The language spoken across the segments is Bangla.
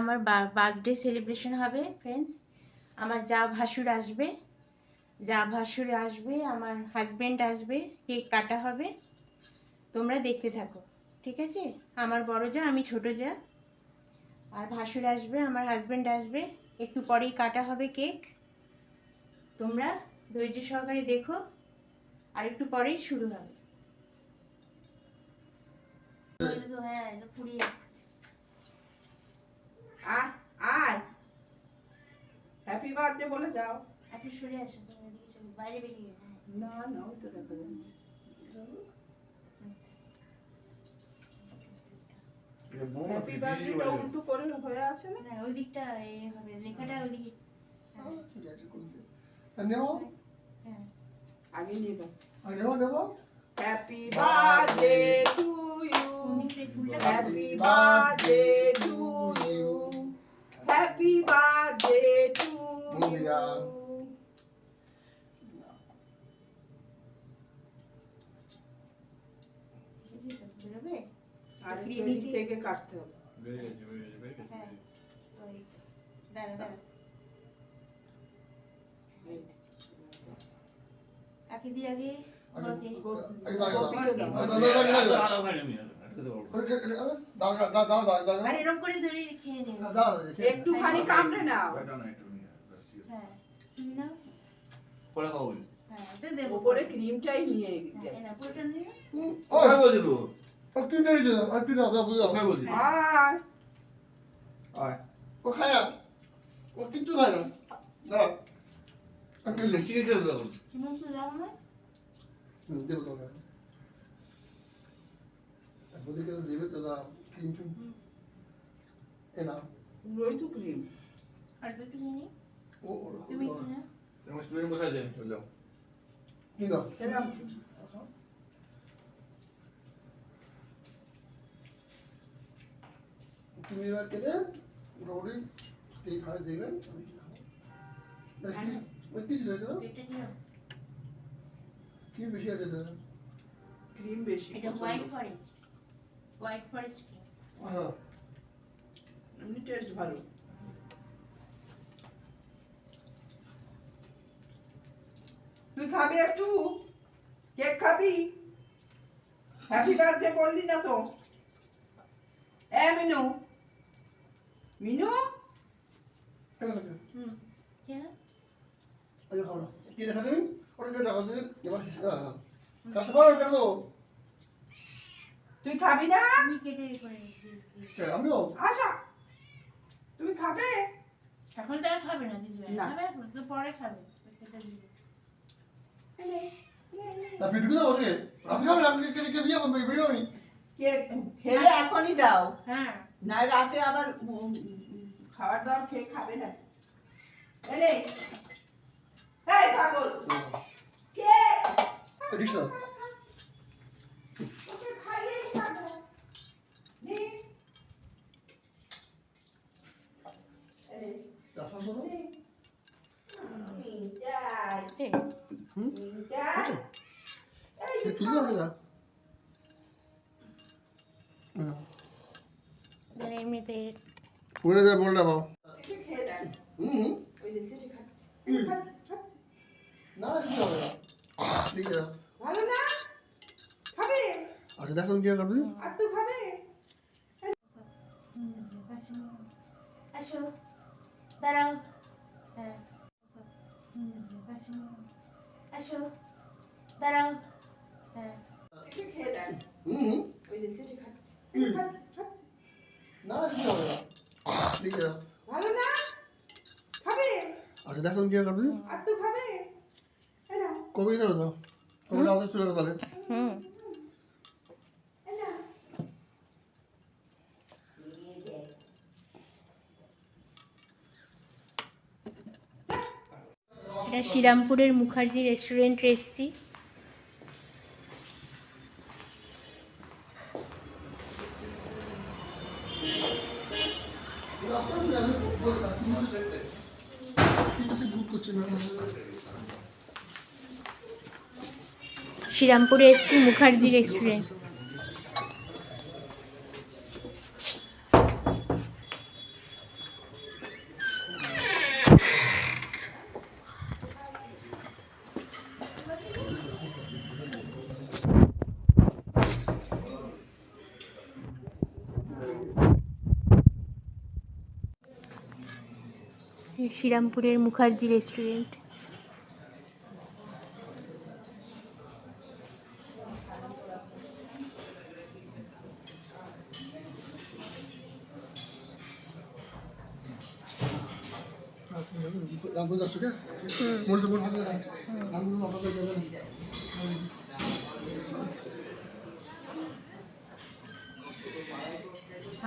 আমার বার্থডে সেলিব্রেশন হবে ফ্রেন্ডস আমার যা ভাসুর আসবে, যা ভাসুর আসবে, আমার হাজবেন্ড আসবে, কেক কাটা হবে। তোমরা দেখতে থাকো, ঠিক আছে? আমার বড় যা, আমি ছোট যা। আর ভাসুর আসবে, আমার হাজবেন্ড আসবে, একটু পরেই কাটা হবে কেক। তোমরা ধৈর্য সহকারে দেখো, আর একটু পরেই শুরু হবে। হ্যাঁ এসছে। আয় আয়। হ্যাপি বার্থডে বলে যাও। আপনি সরে আসুন তুমি এদিকে চলুন, বাইরে বেরিয়ে না না ওই তো দেখা যাচ্ছে। হ্যাপি বার্থডেটা উল্টো করে হয়ে আছে না? না ওই দিকটা এ হবে লেখাটা ওদিকে। নেব? হ্যাঁ। আগে নেব। নেব happy birthday to you happy birthday to birthday to মুন্ডিয়া। বেরোবে আর এদিক থেকে কাটতে হবে। হ্যাঁ ওই দাঁড়া দাঁড়া কাকে দিয়ে আগে আর এরকম করে ধরে খেয়ে নে। একটুখানি কামড়ে নাও। হ্যাঁ নাও। বলি। হ্যাঁ উপরে ক্রিমটাই নিয়ে গেছে। এরা ও কিচ্ছু খায় না দাও একটু লে দেখছি কি খেতে দাও? তুমি একটু দাও না দেব তোকে বলি কে দেবে তো দাও কিন্তু এ না ওই তো ক্রিম। আর একটু নিয়ে নি ও তুমি একটু নাও তোমার স্টুডেন্ট বসে আছে, চলে যাও। কি দাও খেলাম তুমি এবার কেটে মোটামুটি কে খায় দেখবেন আমি কি কি? কি ছিল এটা কি বেশি আছে এটা? ক্রিম বেশি এটা হোয়াইট ফরেস্ট হোয়াইট ফরেস্ট কি এমনি টেস্ট ভালো তুই খাবি একটু? কেক খাবি? হ্যাপি বার্থডে বললি না তো। এ মিনু। মিনু? কেন কেন কেন কি? দেখা দেবেন ওটা টাকা দেবেন এবার পারো কেটে দেবো তুই খাবি না? আমিও? আশা তুমি খাবে? এখন তো আর খাবে না দিদি খাবে এখন? তো পরে খাবে। না পিটুকে দেবো কে? রাতে কে দিয়ে আমি বেরিয়ে আমি কেক খেলে এখনই দাও। হ্যাঁ। না রাতে আবার খাবার দাবার খেয়ে খাবে না। এনে এই পাগল। কে দাও ওকে খাইয়েই খাবে নে এনে দেখা শোনো তিনটা আসছে হুম তিনটা আচ্ছা এই সে তুলে দাও কেটে হ্যাঁ এমনিতে পড়ে যায় বলটা বাবা। হুম ওই যে সেটি খাচ্ছে। খাচ্ছে না কিছু হবে ঠিক আছে। ভালো না? খাবে? আচ্ছা দেখো কি করবি আর তো খাবে? আসো দাঁড়াও। হ্যাঁ। আসো দাঁড়াও। হ্যাঁ। হুম। ঠিক আছে। ভালো না? খাবে? আচ্ছা দেখো কি করবি আর তো খাবে? কবে দেবো তো? কবে চলে গেলো তাহলে। হুম। এটা শ্রীরামপুরের মুখার্জি রেস্টুরেন্টে এসেছি। রাস্তা আমি আমি শ্রীরামপুরে এসেছি মুখার্জি রেস্টুরেন্ট শ্রীরামপুরের মুখার্জি রেস্টুরেন্ট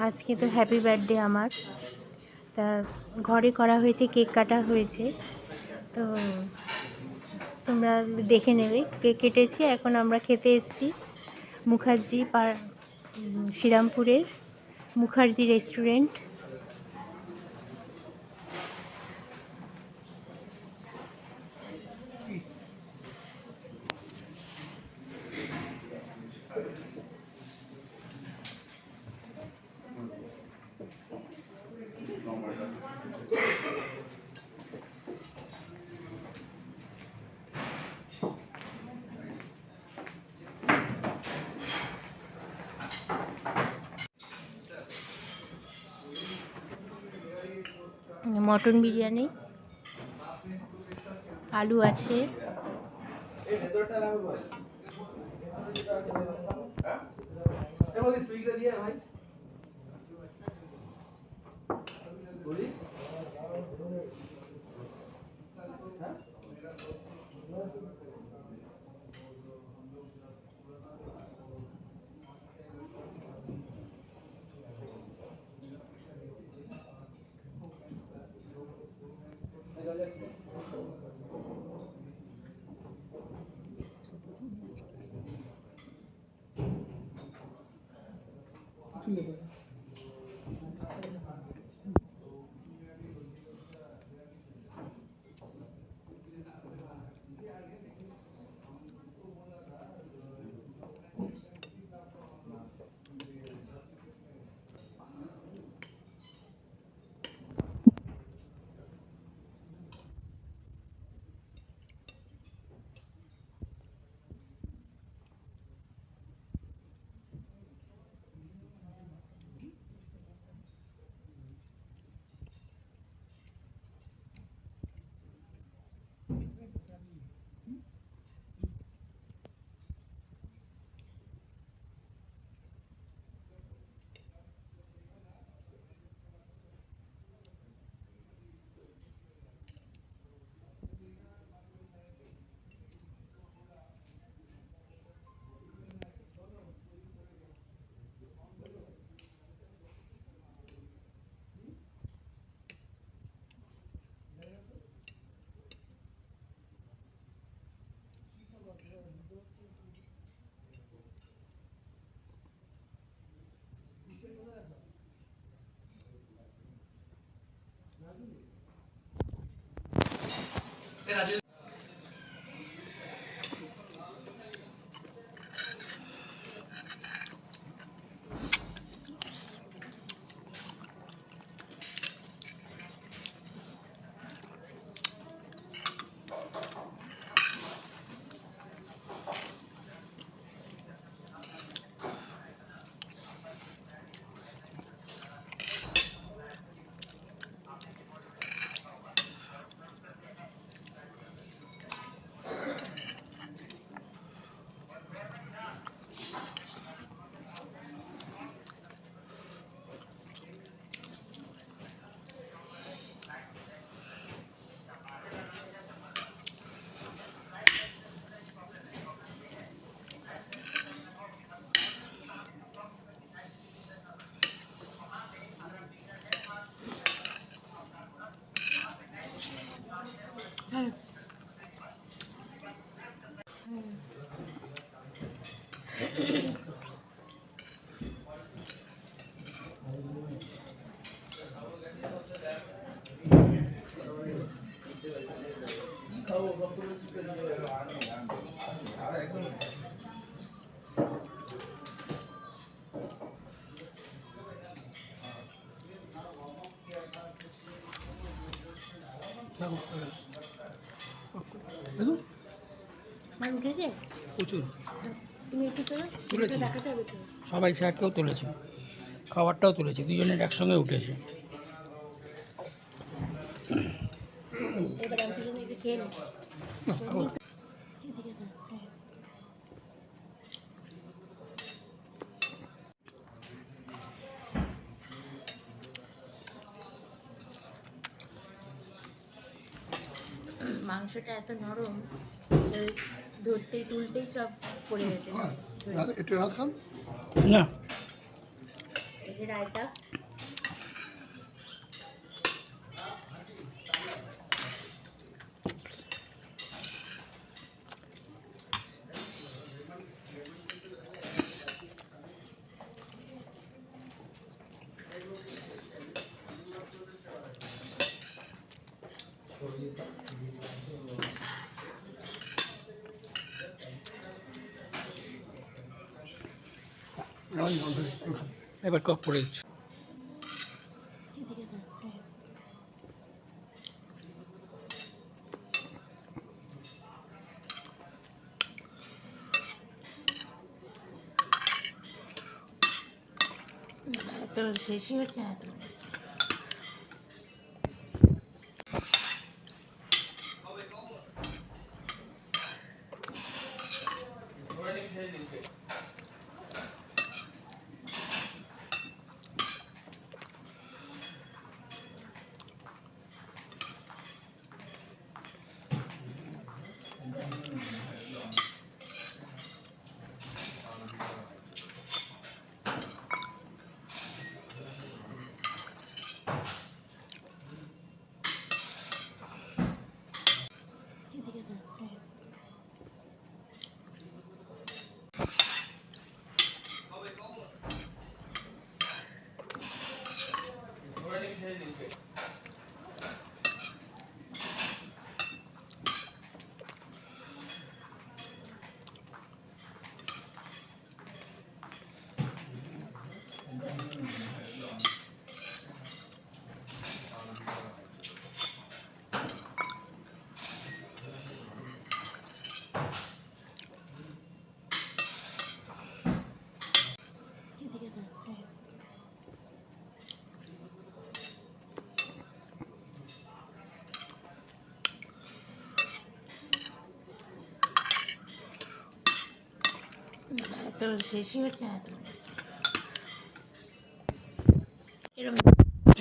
আজকে তো হ্যাপি বার্থডে আমার। তা ঘরে করা হয়েছে, কেক কাটা হয়েছে। তো তোমরা দেখে নেবে, কেক কেটেছি, এখন আমরা খেতে এসেছি মুখার্জি পার শ্রীরামপুরের মুখার্জি রেস্টুরেন্ট। মটন বিরিয়ানি আলু আছে। ভাই। দেখুন আমার প্রচুর। তুলেছি। সবাই স্যারকেও তুলেছে। খাবারটাও তুলেছে। দুজনের একসঙ্গে উঠেছে। খেয়ে নে। না, খাব না। এদিকে দাও, হ্যাঁ। মাংসটা এত নরম যে ধরতেই তুলতেই সব পড়ে গেছে। এটা রাত খান? না। এই যে রায়তা। এবার কপ পড়ে দিচ্ছ। তো শেষই হচ্ছে না তোমার হ্যাঁ। এদিকে দাও, হ্যাঁ। তো শেষই হচ্ছে না কাছে এরকম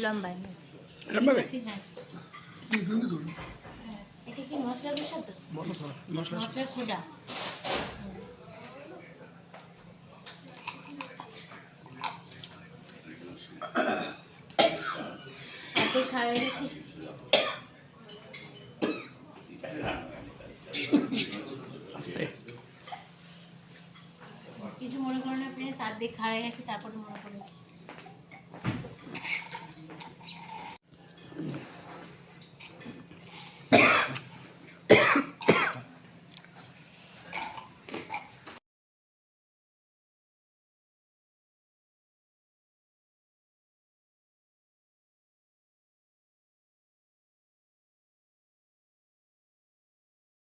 লম্বায়। এটা কি মশলা কষা তো মশলা মশলা মশলা সোডা এত খাওয়া গেছি কিছু মনে করো না প্লিজ আর্ধেক খাওয়া গেছে তারপরে মনে করেছি